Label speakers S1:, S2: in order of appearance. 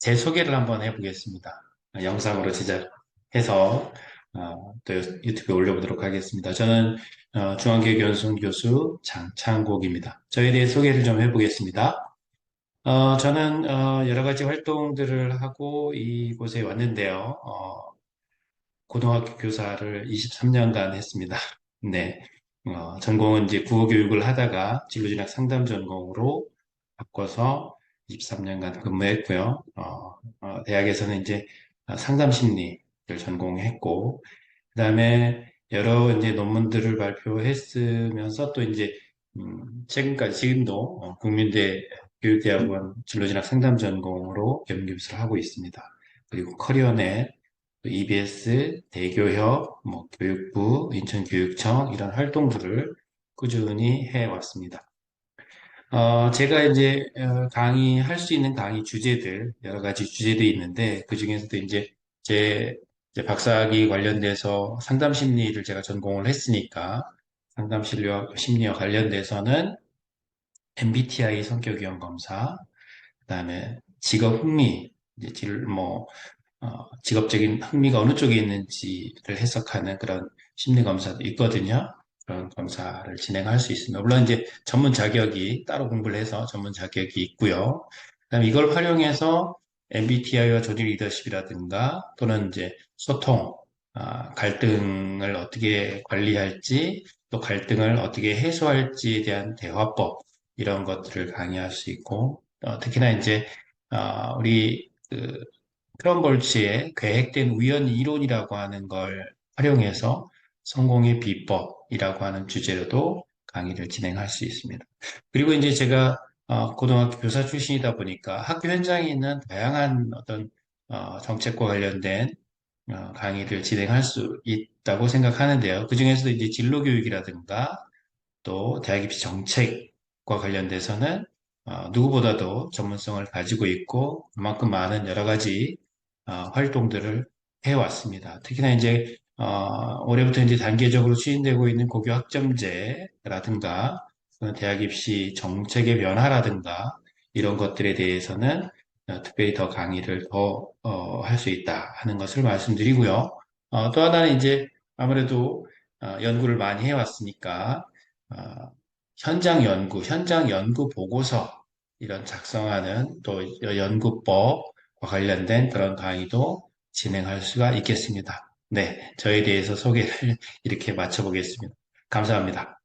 S1: 제 소개를 한번 해보겠습니다. 아, 영상으로 제작해서 어, 또 유튜브에 올려보도록 하겠습니다. 저는 어, 중앙교육연수원 교수 장창국입니다. 저에 대해 소개를 좀 해보겠습니다. 어, 저는 어, 여러 가지 활동들을 하고 이곳에 왔는데요. 어, 고등학교 교사를 23년간 했습니다. 네. 어, 전공은 이제 국어 교육을 하다가 진로진학 상담 전공으로 바꿔서 23년간 근무했고요. 어, 어, 대학에서는 이제 상담 심리를 전공했고, 그 다음에 여러 이제 논문들을 발표했으면서 또 이제, 음, 최근까지, 지금도 어, 국민대 교육대학원 진로진학 상담 전공으로 연구교수를 하고 있습니다. 그리고 커리어넷, EBS, 대교협, 뭐 교육부, 인천교육청 이런 활동들을 꾸준히 해왔습니다. 어, 제가 이제 어, 강의할 수 있는 강의 주제들 여러 가지 주제들이 있는데 그 중에서도 이제 제 이제 박사학위 관련돼서 상담 심리를 제가 전공을 했으니까 상담 심리와 심리와 관련돼서는 MBTI 성격 유형 검사, 그다음에 직업 흥미, 이제 질, 뭐 어, 직업적인 흥미가 어느 쪽에 있는지를 해석하는 그런 심리 검사도 있거든요. 그런 검사를 진행할 수 있습니다. 물론 이제 전문 자격이 따로 공부를 해서 전문 자격이 있고요. 그다음에 이걸 활용해서 MBTI와 조직 리더십이라든가 또는 이제 소통, 아, 갈등을 어떻게 관리할지 또 갈등을 어떻게 해소할지에 대한 대화법 이런 것들을 강의할 수 있고 어, 특히나 이제 어, 우리 그 크럼볼츠의 계획된 우연 이론이라고 하는 걸 활용해서 성공의 비법 이라고 하는 주제로도 강의를 진행할 수 있습니다. 그리고 이제 제가 어, 고등학교 교사 출신이다 보니까 학교 현장에 있는 다양한 어떤 어, 정책과 관련된 어, 강의를 진행할 수 있다고 생각하는데요. 그 중에서도 이제 진로 교육이라든가 또 대학 입시 정책과 관련돼서는 어, 누구보다도 전문성을 가지고 있고 그만큼 많은 여러 가지 어, 활동들을 해왔습니다. 특히나 이제 어, 올해부터 이제 단계적으로 추진되고 있는 고교 학점제라든가 대학 입시 정책의 변화라든가 이런 것들에 대해서는 어, 특별히 더 강의를 더 할 수 있다 하는 것을 말씀드리고요. 어, 또 하나는 이제 아무래도 어, 연구를 많이 해왔으니까 어, 현장 연구, 현장 연구 보고서 이런 작성하는 또 연구법과 관련된 그런 강의도 진행할 수가 있겠습니다. 네, 저에 대해서 소개를 이렇게 마쳐보겠습니다. 감사합니다.